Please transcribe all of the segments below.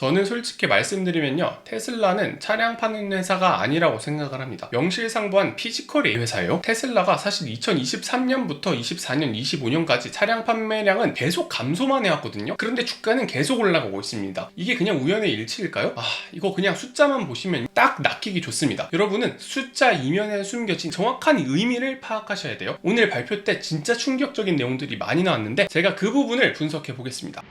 저는 솔직히 말씀드리면요. 테슬라는 차량 파는 회사가 아니라고 생각을 합니다. 명실상부한 피지컬 A 회사예요. 테슬라가 사실 2023년부터 24년, 25년까지 차량 판매량은 계속 감소만 해왔거든요. 그런데 주가는 계속 올라가고 있습니다. 이게 그냥 우연의 일치일까요? 아, 이거 그냥 숫자만 보시면 딱 낚이기 좋습니다. 여러분은 숫자 이면에 숨겨진 정확한 의미를 파악하셔야 돼요. 오늘 발표 때 진짜 충격적인 내용들이 많이 나왔는데 제가 그 부분을 분석해 보겠습니다.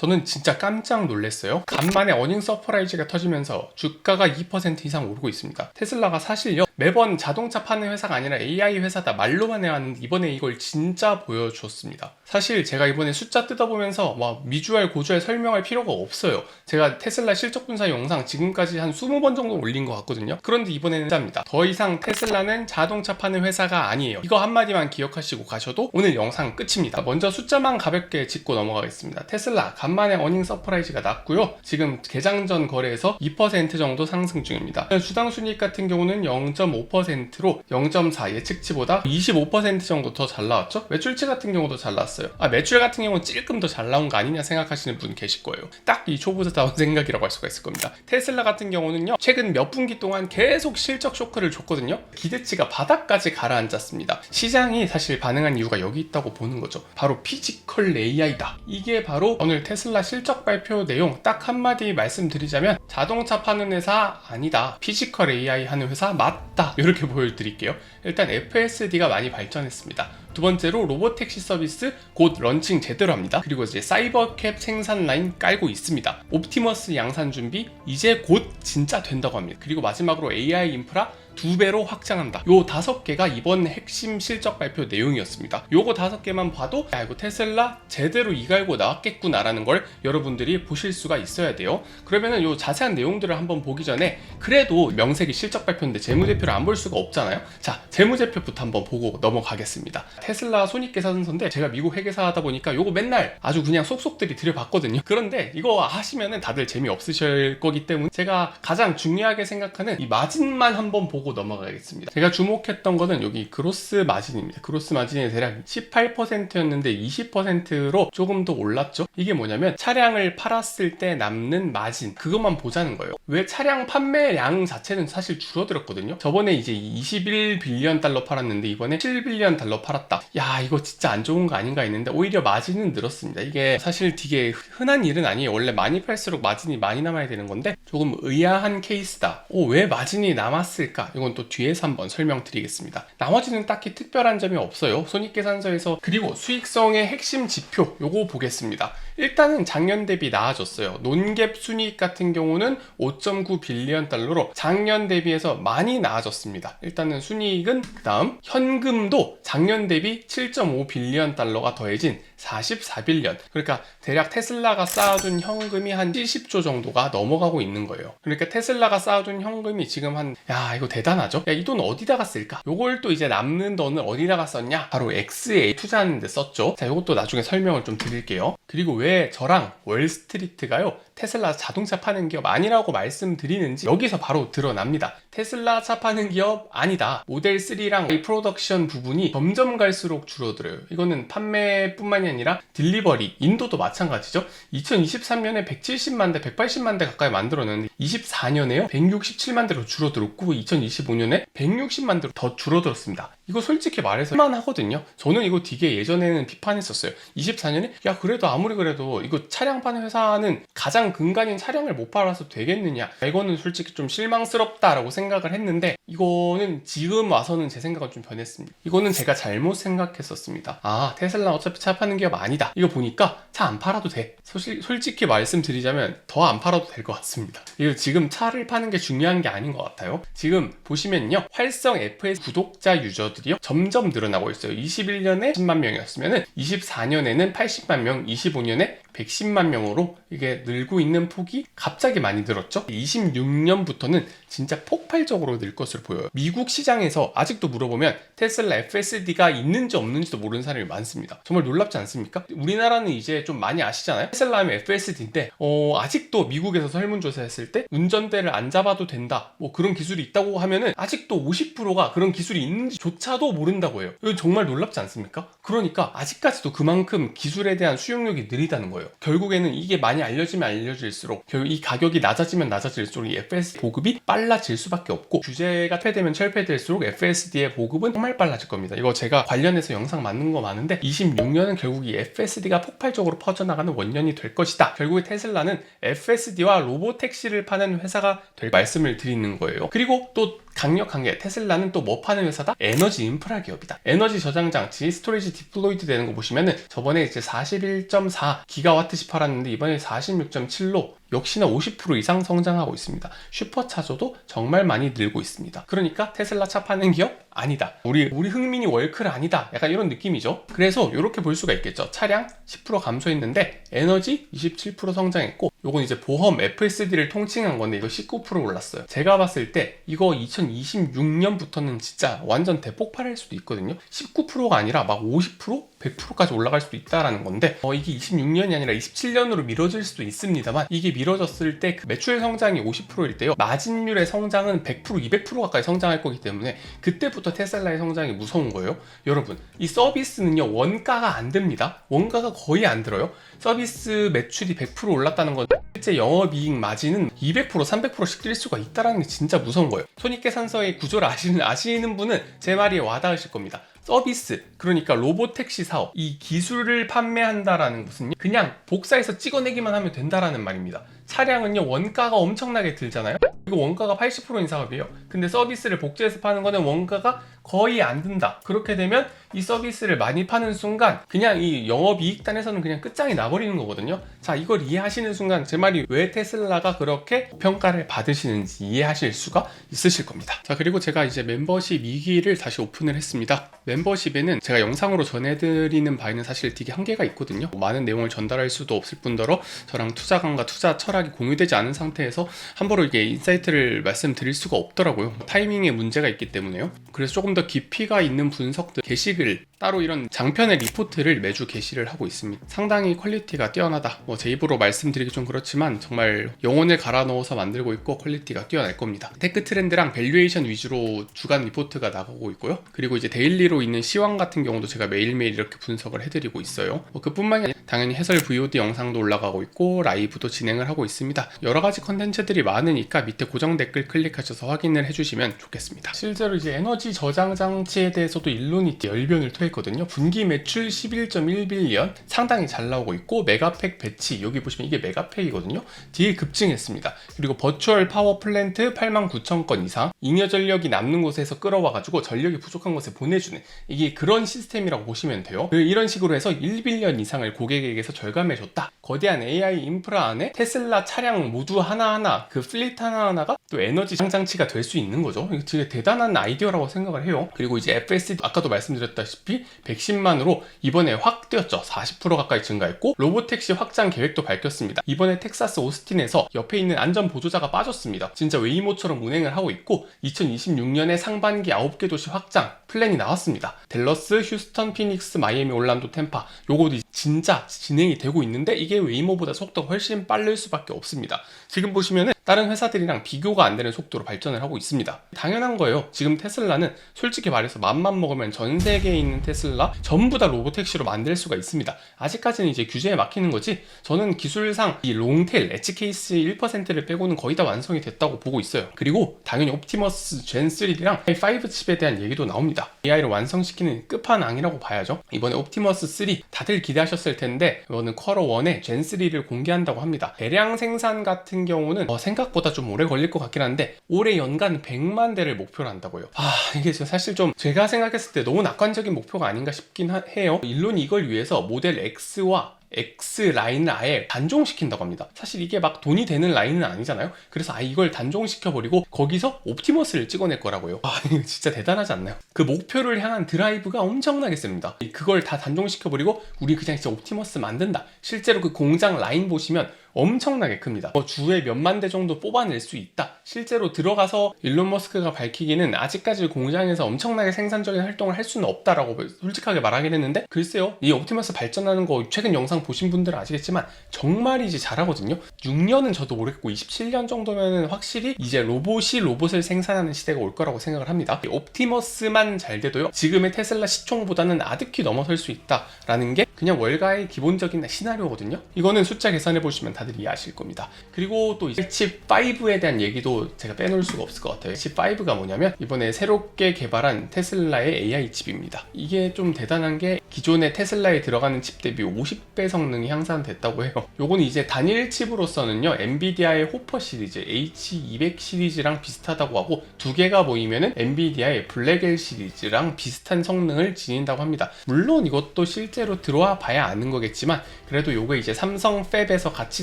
저는 진짜 깜짝 놀랐어요. 간만에 어닝 서프라이즈가 터지면서 주가가 2% 이상 오르고 있습니다. 테슬라가 사실요, 매번 자동차 파는 회사가 아니라 AI 회사다 말로만 해왔는데 이번에 이걸 진짜 보여줬습니다. 사실 제가 이번에 숫자 뜯어보면서 와, 미주알, 고주알 설명할 필요가 없어요. 제가 테슬라 실적 분사 영상 지금까지 한 20번 정도 올린 것 같거든요. 그런데 이번에는 짜입니다. 더 이상 테슬라는 자동차 파는 회사가 아니에요. 이거 한마디만 기억하시고 가셔도 오늘 영상 끝입니다. 먼저 숫자만 가볍게 짚고 넘어가겠습니다. 테슬라 간만에 어닝 서프라이즈가 났고요. 지금 개장 전 거래에서 2% 정도 상승 중입니다. 주당 순이익 같은 경우는 0.5%로 0.4 예측치보다 25% 정도 더 잘 나왔죠. 매출치 같은 경우도 잘 나왔어요. 아 매출 같은 경우는 찔끔 더 잘 나온 거 아니냐 생각하시는 분 계실 거예요. 딱 이 초보자다운 생각이라고 할 수가 있을 겁니다. 테슬라 같은 경우는요. 최근 몇 분기 동안 계속 실적 쇼크를 줬거든요. 기대치가 바닥까지 가라앉았습니다. 시장이 사실 반응한 이유가 여기 있다고 보는 거죠. 바로 피지컬 AI다. 이게 바로 오늘 테슬라 실적 발표 내용 딱 한마디 말씀드리자면 자동차 파는 회사 아니다. 피지컬 AI 하는 회사 맞다. 이렇게 보여드릴게요. 일단 FSD가 많이 발전했습니다. 두 번째로 로보택시 서비스 곧 런칭 제대로 합니다. 그리고 이제 사이버캡 생산 라인 깔고 있습니다. 옵티머스 양산 준비 이제 곧 진짜 된다고 합니다. 그리고 마지막으로 AI 인프라 두 배로 확장한다. 요 다섯 개가 이번 핵심 실적 발표 내용이었습니다. 요거 다섯 개만 봐도 야 이거 테슬라 제대로 이갈고 나왔겠구나라는 걸 여러분들이 보실 수가 있어야 돼요. 그러면은 요 자세한 내용들을 한번 보기 전에 그래도 명색이 실적 발표인데 재무제표를 안 볼 수가 없잖아요. 자 재무제표부터 한번 보고 넘어가겠습니다. 테슬라 손익계산서인데 제가 미국 회계사 하다 보니까 요거 맨날 아주 그냥 속속들이 들여봤거든요. 그런데 이거 하시면은 다들 재미 없으실 거기 때문에 제가 가장 중요하게 생각하는 이 마진만 한번 보고 넘어가겠습니다. 제가 주목했던 거는 여기 그로스 마진입니다. 그로스 마진이 대략 18%였는데 20%로 조금 더 올랐죠. 이게 뭐냐면 차량을 팔았을 때 남는 마진 그것만 보자는 거예요. 왜 차량 판매량 자체는 사실 줄어들었거든요. 저번에 이제 21빌리언 달러 팔았는데 이번에 7빌리언 달러 팔았다. 야 이거 진짜 안 좋은 거 아닌가 했는데 오히려 마진은 늘었습니다. 이게 사실 되게 흔한 일은 아니에요. 원래 많이 팔수록 마진이 많이 남아야 되는 건데 조금 의아한 케이스다. 오, 왜 마진이 남았을까? 이건 또 뒤에서 한번 설명드리겠습니다. 나머지는 딱히 특별한 점이 없어요. 손익계산서에서 그리고 수익성의 핵심 지표 요거 보겠습니다. 일단은 작년 대비 나아졌어요. 논갭 순이익 같은 경우는 5.9 빌리언 달러로 작년 대비해서 많이 나아졌습니다. 일단은 순이익은 그 다음 현금도 작년 대비 7.5 빌리언 달러가 더해진 44빌리언. 그러니까 대략 테슬라가 쌓아둔 현금이 한 70조 정도가 넘어가고 있는 거예요. 그러니까 테슬라가 쌓아둔 현금이 지금 한, 야, 이거 대단하죠? 야, 이 돈 어디다가 쓸까? 요걸 또 이제 남는 돈을 어디다가 썼냐? 바로 XA 투자하는 데 썼죠. 자, 요것도 나중에 설명을 좀 드릴게요. 그리고 왜 저랑 월스트리트가요? 테슬라 자동차 파는 기업 아니라고 말씀드리는지 여기서 바로 드러납니다. 테슬라 차 파는 기업 아니다. 모델 3랑 이 프로덕션 부분이 점점 갈수록 줄어들어요. 이거는 판매뿐만이 아니라 딜리버리, 인도도 마찬가지죠. 2023년에 170만 대, 180만 대 가까이 만들었는데 24년에요 167만 대로 줄어들었고 2025년에 160만 대로 더 줄어들었습니다. 이거 솔직히 말해서 만 하거든요. 저는 이거 되게 예전에는 비판했었어요. 24년에 야 그래도 아무리 그래도 이거 차량 파는 회사는 가장 근간인 차량을 못 팔아서 되겠느냐. 이거는 솔직히 좀 실망스럽다라고 생각 을 했는데 이거는 지금 와서는 제 생각은 좀 변했습니다. 이거는 제가 잘못 생각했었습니다. 아 테슬라 어차피 차 파는 기업 아니다. 이거 보니까 차 안 팔아도 돼. 솔직, 솔직히 말씀드리자면 더 안 팔아도 될 것 같습니다. 이거 지금 차를 파는 게 중요한 게 아닌 것 같아요. 지금 보시면요. 활성 FS 구독자 유저들이요. 점점 늘어나고 있어요. 21년에 10만 명이었으면 24년에는 80만 명, 25년에 110만 명으로 이게 늘고 있는 폭이 갑자기 많이 늘었죠. 26년부터는 진짜 폭 발적으로 늘 것으로 보여요. 미국 시장에서 아직도 물어보면 테슬라 FSD가 있는지 없는지도 모르는 사람이 많습니다. 정말 놀랍지 않습니까? 우리나라는 이제 좀 많이 아시잖아요. 테슬라 하면 FSD인데 어, 아직도 미국에서 설문조사 했을 때 운전대를 안 잡아도 된다. 뭐 그런 기술이 있다고 하면은 아직도 50%가 그런 기술이 있는지조차 이것조차도 모른다고 해요. 이거 정말 놀랍지 않습니까? 그러니까 아직까지도 그만큼 기술에 대한 수용력이 느리다는 거예요. 결국에는 이게 많이 알려지면 알려질수록 결국 이 가격이 낮아지면 낮아질수록 이 FSD 보급이 빨라질 수밖에 없고 규제가 철폐되면 철폐될수록 FSD의 보급은 정말 빨라질 겁니다. 이거 제가 관련해서 영상 만든 거 많은데 26년은 결국 이 FSD가 폭발적으로 퍼져나가는 원년이 될 것이다. 결국에 테슬라는 FSD와 로보택시를 파는 회사가 될 말씀을 드리는 거예요. 그리고 또 강력한 게 테슬라는 또 뭐 파는 회사다? 에너지 인프라 기업이다. 에너지 저장 장치, 스토리지 디플로이드 되는 거 보시면은 저번에 이제 41.4 기가와트씩 팔았는데 이번에 46.7로 역시나 50% 이상 성장하고 있습니다. 슈퍼차저도 정말 많이 늘고 있습니다. 그러니까 테슬라 차 파는 기업 아니다. 우리 우리 흥민이 월클 아니다. 약간 이런 느낌이죠. 그래서 이렇게 볼 수가 있겠죠. 차량 10% 감소했는데 에너지 27% 성장했고 요건 이제 보험 FSD를 통칭한 건데 이거 19% 올랐어요. 제가 봤을 때 이거 2026년부터는 진짜 완전 대폭발할 수도 있거든요. 19%가 아니라 막 50%? 100%까지 올라갈 수도 있다라는 건데 어, 이게 26년이 아니라 27년으로 미뤄질 수도 있습니다만 이게 미뤄졌을 때 그 매출 성장이 50%일 때요. 마진율의 성장은 100% 200% 가까이 성장할 거기 때문에 그때부터 테슬라의 성장이 무서운 거예요. 여러분 이 서비스는요 원가가 안 됩니다. 원가가 거의 안 들어요. 서비스 매출이 100% 올랐다는 건 실제 영업이익 마진은 200% 300%씩 뛸 수가 있다라는 게 진짜 무서운 거예요. 손익계산서의 구조를 아시는, 아시는 분은 제 말이 와닿으실 겁니다 서비스 그러니까 로보택시 사업 이 기술을 판매한다라는 것은 그냥 복사해서 찍어내기만 하면 된다라는 말입니다 차량은요 원가가 엄청나게 들잖아요? 이거 원가가 80%인 사업이에요. 근데 서비스를 복제해서 파는 거는 원가가 거의 안 든다. 그렇게 되면 이 서비스를 많이 파는 순간 그냥 이 영업이익단에서는 그냥 끝장이 나버리는 거거든요. 자 이걸 이해하시는 순간 제 말이 왜 테슬라가 그렇게 평가를 받으시는지 이해하실 수가 있으실 겁니다. 자 그리고 제가 이제 멤버십 2기를 다시 오픈을 했습니다. 멤버십에는 제가 영상으로 전해드리는 바에는 사실 되게 한계가 있거든요. 많은 내용을 전달할 수도 없을 뿐더러 저랑 투자관과 투자 철학 이 공유되지 않은 상태에서 함부로 이게 인사이트를 말씀드릴 수가 없더라고요. 타이밍에 문제가 있기 때문에요. 그래서 조금 더 깊이가 있는 분석들 게시글 따로 이런 장편의 리포트를 매주 게시를 하고 있습니다. 상당히 퀄리티가 뛰어나다. 뭐 제 입으로 말씀드리기 좀 그렇지만 정말 영혼을 갈아 넣어서 만들고 있고 퀄리티가 뛰어날 겁니다. 테크 트렌드랑 밸류에이션 위주로 주간 리포트가 나가고 있고요. 그리고 이제 데일리로 있는 시황 같은 경우도 제가 매일매일 이렇게 분석을 해드리고 있어요. 뭐 그뿐만이 아니라 당연히 해설 VOD 영상도 올라가고 있고 라이브도 진행을 하고 있습니다. 여러 가지 컨텐츠들이 많으니까 밑에 고정 댓글 클릭하셔서 확인을 해주시면 좋겠습니다. 실제로 이제 에너지 저장 장치에 대해서도 일론이 열변을 토 했거든요. 분기 매출 11.1빌리언 상당히 잘 나오고 있고 메가팩 배치 여기 보시면 이게 메가팩이거든요. 뒤에 급증했습니다. 그리고 버추얼 파워 플랜트 8만 9천 건 이상 잉여 전력이 남는 곳에서 끌어와 가지고 전력이 부족한 곳에 보내주는 이게 그런 시스템이라고 보시면 돼요. 그 이런 식으로 해서 1빌리언 이상을 고객에게서 절감해줬다. 거대한 AI 인프라 안에 테슬라 차량 모두 하나하나 그 플릿 하나하나가 또 에너지 장장치가 될 수 있는 거죠. 이거 되게 대단한 아이디어라고 생각을 해요. 그리고 이제 FSD 아까도 말씀드렸다시피 110만으로 이번에 확 뛰었죠. 40% 가까이 증가했고 로보택시 확장 계획도 밝혔습니다. 이번에 텍사스 오스틴에서 옆에 있는 안전 보조자가 빠졌습니다. 진짜 웨이모처럼 운행을 하고 있고 2026년에 상반기 9개 도시 확장 플랜이 나왔습니다. 델러스, 휴스턴, 피닉스, 마이애미, 올란도, 템파 요것도 진짜 진행이 되고 있는데 이게 웨이모보다 속도가 훨씬 빠를 수밖에 없습니다. 지금 보시면은 다른 회사들이랑 비교가 안 되는 속도로 발전을 하고 있습니다. 당연한 거예요. 지금 테슬라는 솔직히 말해서 맘만 먹으면 전 세계에 있는 테슬라 전부 다 로보택시로 만들 수가 있습니다. 아직까지는 이제 규제에 막히는 거지 저는 기술상 이 롱테일 엣지 케이스 1%를 빼고는 거의 다 완성이 됐다고 보고 있어요. 그리고 당연히 옵티머스 젠3랑 5 칩에 대한 얘기도 나옵니다. AI를 완성시키는 끝판왕이라고 봐야죠. 이번에 옵티머스 3 다들 기대하셨을 텐데 이거는 쿼러 1에 젠3를 공개한다고 합니다. 대량 생산 같은 경우는 어, 생각 보다 좀 오래 걸릴 것 같긴 한데 올해 연간 100만 대를 목표로 한다고요. 아 이게 사실 좀 제가 생각했을 때 너무 낙관적인 목표가 아닌가 싶긴 하, 해요. 일론이 이걸 위해서 모델 X와 X 라인을 아예 단종시킨다고 합니다. 사실 이게 막 돈이 되는 라인은 아니잖아요. 그래서 아 이걸 단종시켜버리고 거기서 옵티머스를 찍어낼 거라고요. 아 진짜 대단하지 않나요? 그 목표를 향한 드라이브가 엄청나게 셉니다. 그걸 다 단종시켜버리고 우리 그냥 진짜 옵티머스 만든다. 실제로 그 공장 라인 보시면 엄청나게 큽니다. 뭐 주에 몇만 대 정도 뽑아낼 수 있다. 실제로 들어가서 일론 머스크가 밝히기는 아직까지 공장에서 엄청나게 생산적인 활동을 할 수는 없다라고 솔직하게 말하긴 했는데 글쎄요. 이 옵티머스 발전하는 거 최근 영상 보신 분들은 아시겠지만 정말이지 잘하거든요. 6년은 저도 모르겠고 27년 정도면은 확실히 이제 로봇이 로봇을 생산하는 시대가 올 거라고 생각을 합니다. 이 옵티머스만 잘 돼도요. 지금의 테슬라 시총보다는 아득히 넘어설 수 있다라는 게 그냥 월가의 기본적인 시나리오거든요. 이거는 숫자 계산해 보시면 다들 이해하실 겁니다. 그리고 또 이제 칩 5에 대한 얘기도 제가 빼놓을 수가 없을 것 같아요. 칩 5가 뭐냐면 이번에 새롭게 개발한 테슬라의 AI 칩입니다. 이게 좀 대단한 게 기존의 테슬라에 들어가는 칩 대비 50배 성능이 향상됐다고 해요. 요거는 이제 단일 칩으로서는요. 엔비디아의 호퍼 시리즈 H200 시리즈랑 비슷하다고 하고 두 개가 모이면은 엔비디아의 블랙엘 시리즈랑 비슷한 성능을 지닌다고 합니다. 물론 이것도 실제로 들어와 봐야 아는 거겠지만 그래도 요게 이제 삼성 팹에서 같이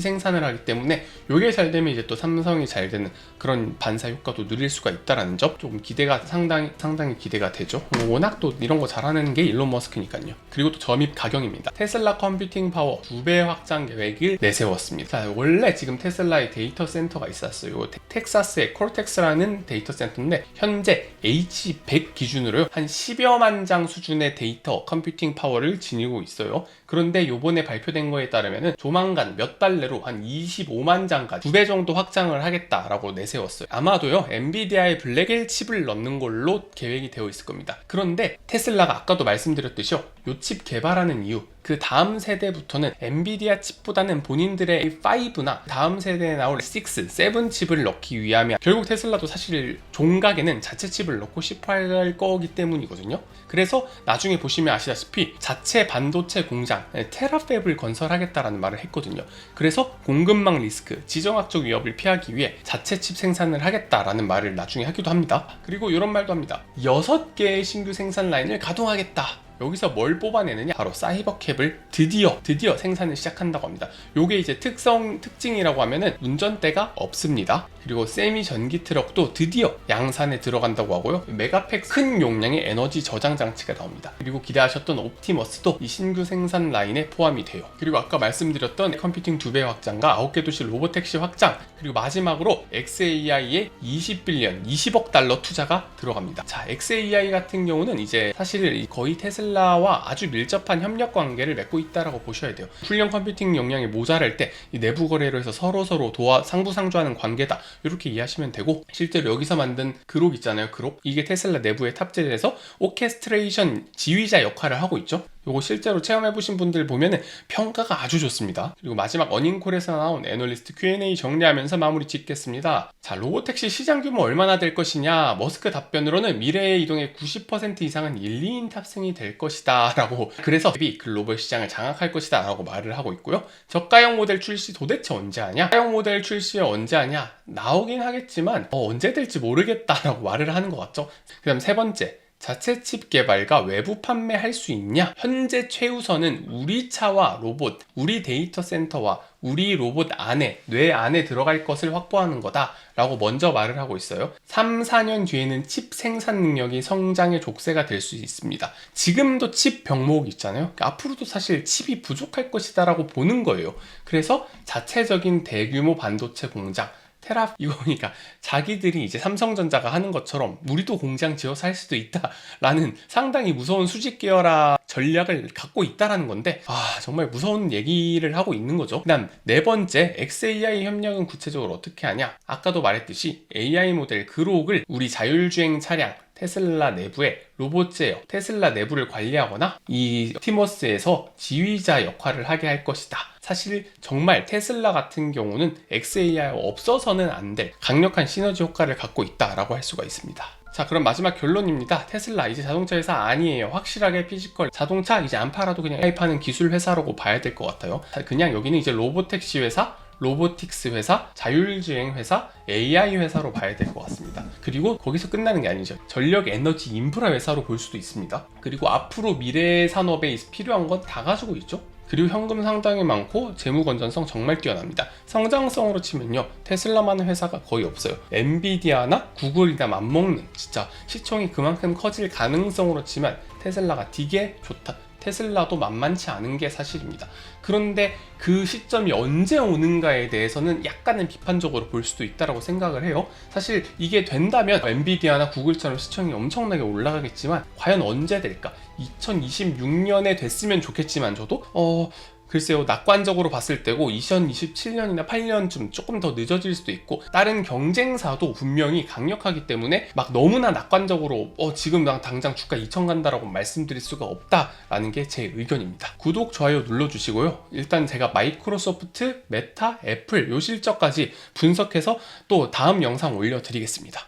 생산을 하기 때문에 요게 잘 되면 이제 또 삼성이 잘 되는 그런 반사 효과도 누릴 수가 있다라는 점 조금 기대가 상당히 상당히 기대가 되죠. 뭐 워낙 또 이런 거 잘하는 게 일론 머스크니까요. 그리고 또 점입 가격입니다. 테슬라 컴퓨팅 파워 2배 확장 계획을 내세웠습니다. 자, 원래 지금 테슬라의 데이터 센터가 있었어요. 텍- 텍사스의 콜텍스라는 데이터 센터인데 현재 H100 기준으로요 한 10여만 장 수준의 데이터 컴퓨팅 파워를 지니고 있어요. meno 그런데 요번에 발표된 거에 따르면은 조만간 몇 달 내로 한 25만 장까지 두배 정도 확장을 하겠다라고 내세웠어요. 아마도요 엔비디아의 블랙엘 칩을 넣는 걸로 계획이 되어 있을 겁니다. 그런데 테슬라가 아까도 말씀드렸듯이요 요 칩 개발하는 이유 그 다음 세대부터는 엔비디아 칩보다는 본인들의 5나 다음 세대에 나올 6, 7 칩을 넣기 위함이야. 결국 테슬라도 사실 종각에는 자체 칩을 넣고 싶어 할 거기 때문이거든요. 그래서 나중에 보시면 아시다시피 자체 반도체 공장 테라팹을 건설하겠다라는 말을 했거든요. 그래서 공급망 리스크, 지정학적 위협을 피하기 위해 자체 칩 생산을 하겠다라는 말을 나중에 하기도 합니다. 그리고 이런 말도 합니다. 6개의 신규 생산 라인을 가동하겠다. 여기서 뭘 뽑아내느냐? 바로 사이버캡을 드디어 드디어 생산을 시작한다고 합니다. 요게 이제 특성 특징이라고 하면은 운전대가 없습니다. 그리고 세미 전기 트럭도 드디어 양산에 들어간다고 하고요. 메가팩 큰 용량의 에너지 저장 장치가 나옵니다. 그리고 기대하셨던 옵티머스도 이 신규 생산 라인에 포함이 돼요. 그리고 아까 말씀드렸던 컴퓨팅 2배 확장과 9개 도시 로보택시 확장 그리고 마지막으로 XAI의 20빌리언 20억 달러 투자가 들어갑니다. 자, XAI 같은 경우는 이제 사실 거의 테슬라 와 아주 밀접한 협력 관계를 맺고 있다라고 보셔야 돼요. 훈련 컴퓨팅 역량이 모자랄 때이 내부 거래로 해서 서로 서로 도와 상부상조하는 관계다. 이렇게 이해하시면 되고 실제로 여기서 만든 그룹 있잖아요. 그룹 이게 테슬라 내부에 탑재돼서 오케스트레이션 지휘자 역할을 하고 있죠. 요거 실제로 체험해 보신 분들 보면은 평가가 아주 좋습니다. 그리고 마지막 어닝콜에서 나온 애널리스트 Q&A 정리하면서 마무리 짓겠습니다. 자, 로보택시 시장 규모 얼마나 될 것이냐? 머스크 답변으로는 미래의 이동의 90% 이상은 1, 2인 탑승이 될 것이다. 라고 그래서 이 글로벌 시장을 장악할 것이다. 라고 말을 하고 있고요. 저가형 모델 출시 도대체 언제 하냐? 저가형 모델 출시 언제 하냐? 나오긴 하겠지만 어, 언제 될지 모르겠다 라고 말을 하는 것 같죠? 그 다음 세 번째 자체 칩 개발과 외부 판매할 수 있냐? 현재 최우선은 우리 차와 로봇, 우리 데이터 센터와 우리 로봇 안에, 뇌 안에 들어갈 것을 확보하는 거다. 라고 먼저 말을 하고 있어요. 3, 4년 뒤에는 칩 생산 능력이 성장의 족쇄가 될 수 있습니다. 지금도 칩 병목 있잖아요. 그러니까 앞으로도 사실 칩이 부족할 것이다 라고 보는 거예요. 그래서 자체적인 대규모 반도체 공장, 테라 이거니까 자기들이 이제 삼성전자가 하는 것처럼 우리도 공장 지어서 할 수도 있다라는 상당히 무서운 수직 계열화 전략을 갖고 있다라는 건데 아 정말 무서운 얘기를 하고 있는 거죠. 그다음 네 번째 XAI 협력은 구체적으로 어떻게 하냐? 아까도 말했듯이 AI 모델 그록을 우리 자율주행 차량 테슬라 내부에 로봇 제어, 테슬라 내부를 관리하거나 이 티머스에서 지휘자 역할을 하게 할 것이다. 사실 정말 테슬라 같은 경우는 XAI가 없어서는 안 될 강력한 시너지 효과를 갖고 있다라고 할 수가 있습니다. 자 그럼 마지막 결론입니다. 테슬라 이제 자동차 회사 아니에요. 확실하게 피지컬 자동차 이제 안 팔아도 그냥 파는 기술 회사라고 봐야 될 것 같아요. 그냥 여기는 이제 로보택시 회사 로보틱스 회사, 자율주행 회사, AI 회사로 봐야 될 것 같습니다. 그리고 거기서 끝나는 게 아니죠. 전력 에너지 인프라 회사로 볼 수도 있습니다. 그리고 앞으로 미래 산업에 필요한 건 다 가지고 있죠. 그리고 현금 상당히 많고 재무 건전성 정말 뛰어납니다. 성장성으로 치면요. 테슬라만한 회사가 거의 없어요. 엔비디아나 구글이나 맞먹는 진짜 시총이 그만큼 커질 가능성으로 치면 테슬라가 되게 좋다. 테슬라도 만만치 않은 게 사실입니다. 그런데 그 시점이 언제 오는가에 대해서는 약간은 비판적으로 볼 수도 있다라고 생각을 해요. 사실 이게 된다면 엔비디아나 구글처럼 시청이 엄청나게 올라가겠지만 과연 언제 될까? 2026년에 됐으면 좋겠지만 저도 어 글쎄요, 낙관적으로 봤을 때고 2027년이나 8년쯤 조금 더 늦어질 수도 있고 다른 경쟁사도 분명히 강력하기 때문에 막 너무나 낙관적으로 어 지금 나 당장 주가 2천 간다라고 말씀드릴 수가 없다라는 게 제 의견입니다. 구독, 좋아요 눌러주시고요. 일단 제가 마이크로소프트, 메타, 애플 요 실적까지 분석해서 또 다음 영상 올려드리겠습니다.